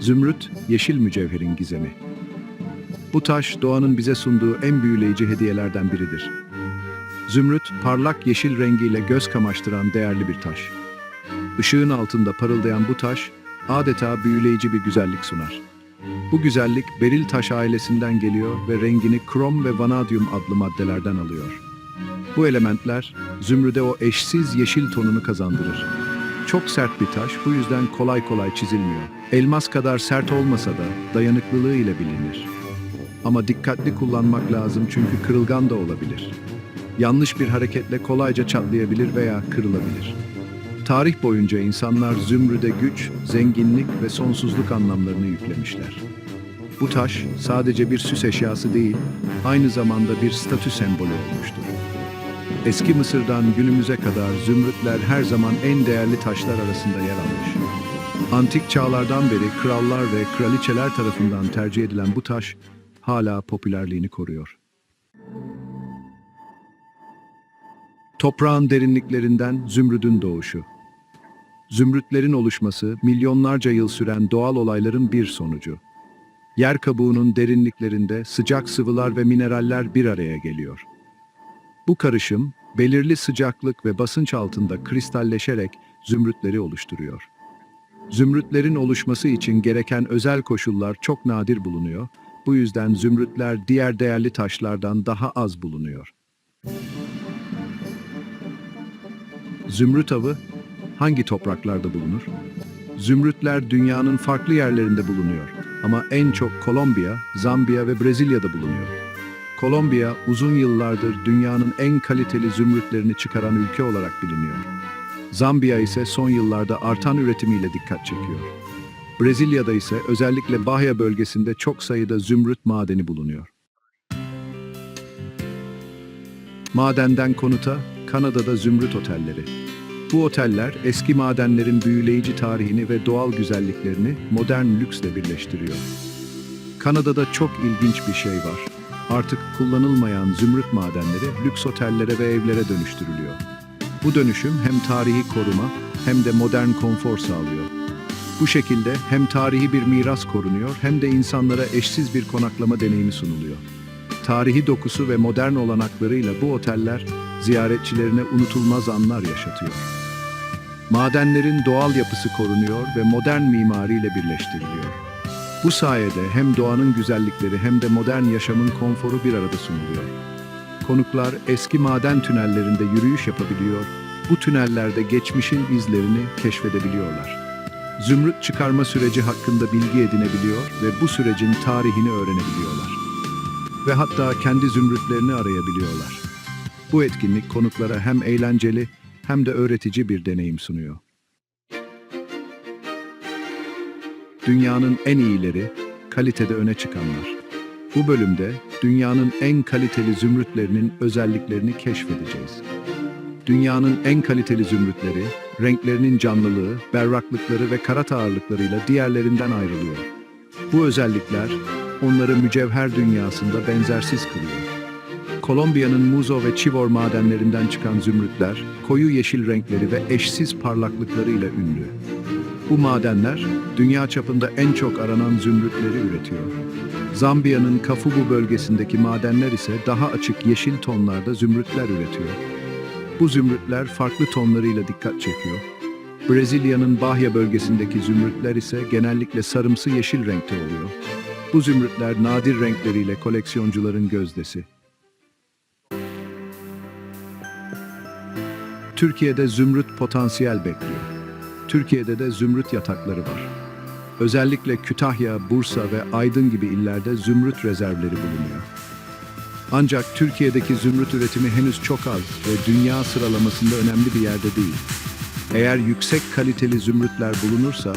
Zümrüt, yeşil mücevherin gizemi. Bu taş doğanın bize sunduğu en büyüleyici hediyelerden biridir. Zümrüt, parlak yeşil rengiyle göz kamaştıran değerli bir taş. Işığın altında parıldayan bu taş, adeta büyüleyici bir güzellik sunar. Bu güzellik beril taş ailesinden geliyor ve rengini krom ve vanadyum adlı maddelerden alıyor. Bu elementler, zümrüde o eşsiz yeşil tonunu kazandırır. Çok sert bir taş, bu yüzden kolay kolay çizilmiyor. Elmas kadar sert olmasa da dayanıklılığı ile bilinir. Ama dikkatli kullanmak lazım çünkü kırılgan da olabilir. Yanlış bir hareketle kolayca çatlayabilir veya kırılabilir. Tarih boyunca insanlar zümrüde güç, zenginlik ve sonsuzluk anlamlarını yüklemişler. Bu taş sadece bir süs eşyası değil, aynı zamanda bir statü sembolü olmuştur. Eski Mısır'dan günümüze kadar zümrütler her zaman en değerli taşlar arasında yer almış. Antik çağlardan beri krallar ve kraliçeler tarafından tercih edilen bu taş hala popülerliğini koruyor. Toprağın derinliklerinden zümrüdün doğuşu. Zümrütlerin oluşması milyonlarca yıl süren doğal olayların bir sonucu. Yer kabuğunun derinliklerinde sıcak sıvılar ve mineraller bir araya geliyor. Bu karışım belirli sıcaklık ve basınç altında kristalleşerek zümrütleri oluşturuyor. Zümrütlerin oluşması için gereken özel koşullar çok nadir bulunuyor. Bu yüzden zümrütler diğer değerli taşlardan daha az bulunuyor. Zümrüt avı hangi topraklarda bulunur? Zümrütler dünyanın farklı yerlerinde bulunuyor ama en çok Kolombiya, Zambiya ve Brezilya'da bulunuyor. Kolombiya uzun yıllardır dünyanın en kaliteli zümrütlerini çıkaran ülke olarak biliniyor. Zambiya ise son yıllarda artan üretimiyle dikkat çekiyor. Brezilya'da ise özellikle Bahia bölgesinde çok sayıda zümrüt madeni bulunuyor. Madenden konuta, Kanada'da zümrüt otelleri. Bu oteller eski madenlerin büyüleyici tarihini ve doğal güzelliklerini modern lüksle birleştiriyor. Kanada'da çok ilginç bir şey var. Artık kullanılmayan zümrüt madenleri lüks otellere ve evlere dönüştürülüyor. Bu dönüşüm hem tarihi koruma hem de modern konfor sağlıyor. Bu şekilde hem tarihi bir miras korunuyor hem de insanlara eşsiz bir konaklama deneyimi sunuluyor. Tarihi dokusu ve modern olanaklarıyla bu oteller ziyaretçilerine unutulmaz anlar yaşatıyor. Madenlerin doğal yapısı korunuyor ve modern mimariyle birleştiriliyor. Bu sayede hem doğanın güzellikleri hem de modern yaşamın konforu bir arada sunuluyor. Konuklar eski maden tünellerinde yürüyüş yapabiliyor, bu tünellerde geçmişin izlerini keşfedebiliyorlar. Zümrüt çıkarma süreci hakkında bilgi edinebiliyor ve bu sürecin tarihini öğrenebiliyorlar. Ve hatta kendi zümrütlerini arayabiliyorlar. Bu etkinlik konuklara hem eğlenceli hem de öğretici bir deneyim sunuyor. Dünyanın en iyileri, kalitede öne çıkanlar. Bu bölümde dünyanın en kaliteli zümrütlerinin özelliklerini keşfedeceğiz. Dünyanın en kaliteli zümrütleri, renklerinin canlılığı, berraklıkları ve karat ağırlıklarıyla diğerlerinden ayrılıyor. Bu özellikler onları mücevher dünyasında benzersiz kılıyor. Kolombiya'nın Muzo ve Chivor madenlerinden çıkan zümrütler, koyu yeşil renkleri ve eşsiz parlaklıklarıyla ünlü. Bu madenler, dünya çapında en çok aranan zümrütleri üretiyor. Zambiya'nın Kafubu bölgesindeki madenler ise daha açık yeşil tonlarda zümrütler üretiyor. Bu zümrütler farklı tonlarıyla dikkat çekiyor. Brezilya'nın Bahia bölgesindeki zümrütler ise genellikle sarımsı yeşil renkte oluyor. Bu zümrütler nadir renkleriyle koleksiyoncuların gözdesi. Türkiye'de zümrüt potansiyel bekliyor. Türkiye'de de zümrüt yatakları var. Özellikle Kütahya, Bursa ve Aydın gibi illerde zümrüt rezervleri bulunuyor. Ancak Türkiye'deki zümrüt üretimi henüz çok az ve dünya sıralamasında önemli bir yerde değil. Eğer yüksek kaliteli zümrütler bulunursa,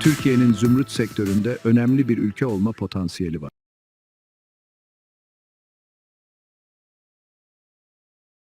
Türkiye'nin zümrüt sektöründe önemli bir ülke olma potansiyeli var.